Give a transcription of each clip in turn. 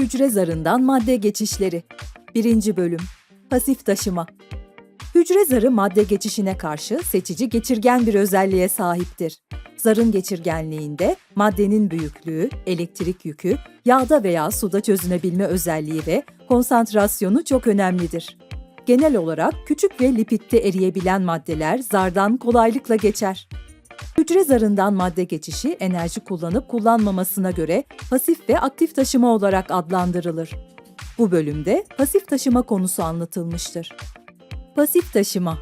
Hücre zarından madde geçişleri. 1. bölüm. Pasif taşıma. Hücre zarı madde geçişine karşı seçici geçirgen bir özelliğe sahiptir. Zarın geçirgenliğinde maddenin büyüklüğü, elektrik yükü, yağda veya suda çözünebilme özelliği ve konsantrasyonu çok önemlidir. Genel olarak küçük ve lipitte eriyebilen maddeler zardan kolaylıkla geçer. Hücre zarından madde geçişi enerji kullanıp kullanmamasına göre pasif ve aktif taşıma olarak adlandırılır. Bu bölümde pasif taşıma konusu anlatılmıştır. Pasif taşıma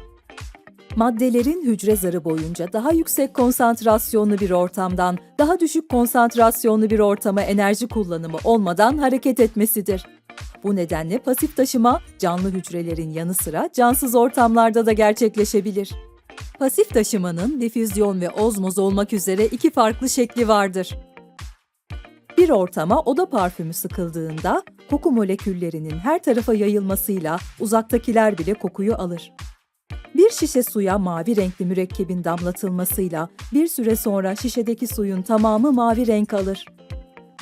Maddelerin hücre zarı boyunca daha yüksek konsantrasyonlu bir ortamdan daha düşük konsantrasyonlu bir ortama enerji kullanımı olmadan hareket etmesidir. Bu nedenle pasif taşıma canlı hücrelerin yanı sıra cansız ortamlarda da gerçekleşebilir. Pasif taşımanın difüzyon ve ozmoz olmak üzere iki farklı şekli vardır. Bir ortama oda parfümü sıkıldığında koku moleküllerinin her tarafa yayılmasıyla uzaktakiler bile kokuyu alır. Bir şişe suya mavi renkli mürekkebin damlatılmasıyla bir süre sonra şişedeki suyun tamamı mavi renk alır.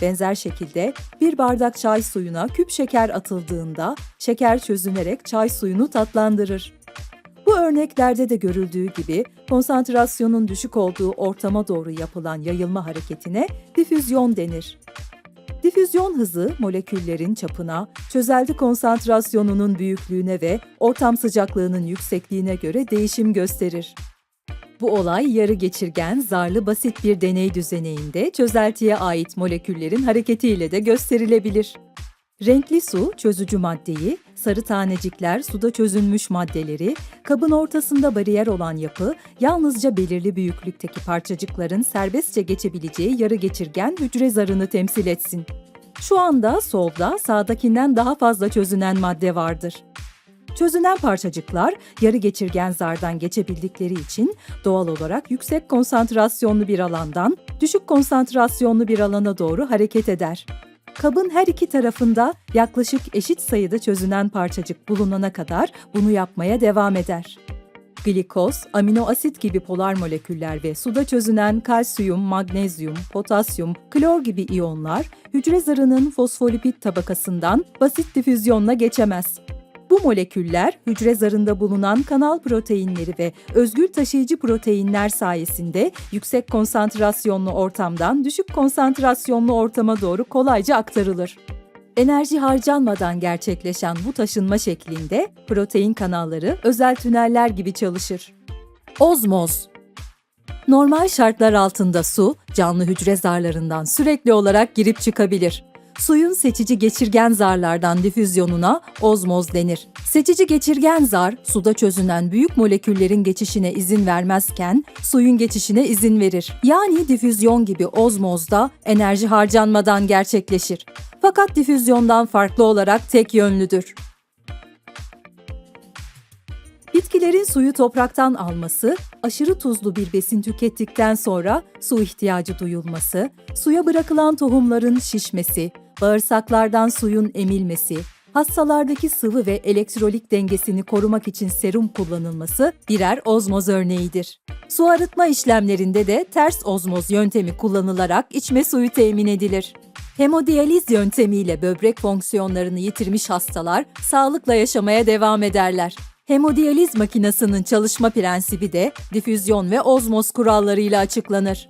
Benzer şekilde bir bardak çay suyuna küp şeker atıldığında şeker çözünerek çay suyunu tatlandırır. Bu örneklerde de görüldüğü gibi konsantrasyonun düşük olduğu ortama doğru yapılan yayılma hareketine difüzyon denir. Difüzyon hızı moleküllerin çapına, çözelti konsantrasyonunun büyüklüğüne ve ortam sıcaklığının yüksekliğine göre değişim gösterir. Bu olay yarı geçirgen, zarlı basit bir deney düzeneğinde çözeltiye ait moleküllerin hareketiyle de gösterilebilir. Renkli su çözücü maddeyi, sarı tanecikler suda çözünmüş maddeleri, kabın ortasında bariyer olan yapı yalnızca belirli büyüklükteki parçacıkların serbestçe geçebileceği yarı geçirgen hücre zarını temsil etsin. Şu anda solda sağdakinden daha fazla çözünen madde vardır. Çözünen parçacıklar yarı geçirgen zardan geçebildikleri için doğal olarak yüksek konsantrasyonlu bir alandan düşük konsantrasyonlu bir alana doğru hareket eder. Kabın her iki tarafında yaklaşık eşit sayıda çözünen parçacık bulunana kadar bunu yapmaya devam eder. Glikoz, amino asit gibi polar moleküller ve suda çözünen kalsiyum, magnezyum, potasyum, klor gibi iyonlar hücre zarının fosfolipid tabakasından basit difüzyonla geçemez. Bu moleküller hücre zarında bulunan kanal proteinleri ve özgül taşıyıcı proteinler sayesinde yüksek konsantrasyonlu ortamdan düşük konsantrasyonlu ortama doğru kolayca aktarılır. Enerji harcanmadan gerçekleşen bu taşınma şeklinde protein kanalları özel tüneller gibi çalışır. Ozmoz Normal şartlar altında su, canlı hücre zarlarından sürekli olarak girip çıkabilir. Suyun seçici geçirgen zarlardan difüzyonuna ozmoz denir. Seçici geçirgen zar, suda çözünen büyük moleküllerin geçişine izin vermezken suyun geçişine izin verir. Yani difüzyon gibi ozmozda enerji harcanmadan gerçekleşir. Fakat difüzyondan farklı olarak tek yönlüdür. Bitkilerin suyu topraktan alması, aşırı tuzlu bir besin tükettikten sonra su ihtiyacı duyulması, suya bırakılan tohumların şişmesi, bağırsaklardan suyun emilmesi, hastalardaki sıvı ve elektrolit dengesini korumak için serum kullanılması birer ozmoz örneğidir. Su arıtma işlemlerinde de ters ozmoz yöntemi kullanılarak içme suyu temin edilir. Hemodiyaliz yöntemiyle böbrek fonksiyonlarını yitirmiş hastalar sağlıkla yaşamaya devam ederler. Hemodiyaliz makinesinin çalışma prensibi de difüzyon ve ozmoz kurallarıyla açıklanır.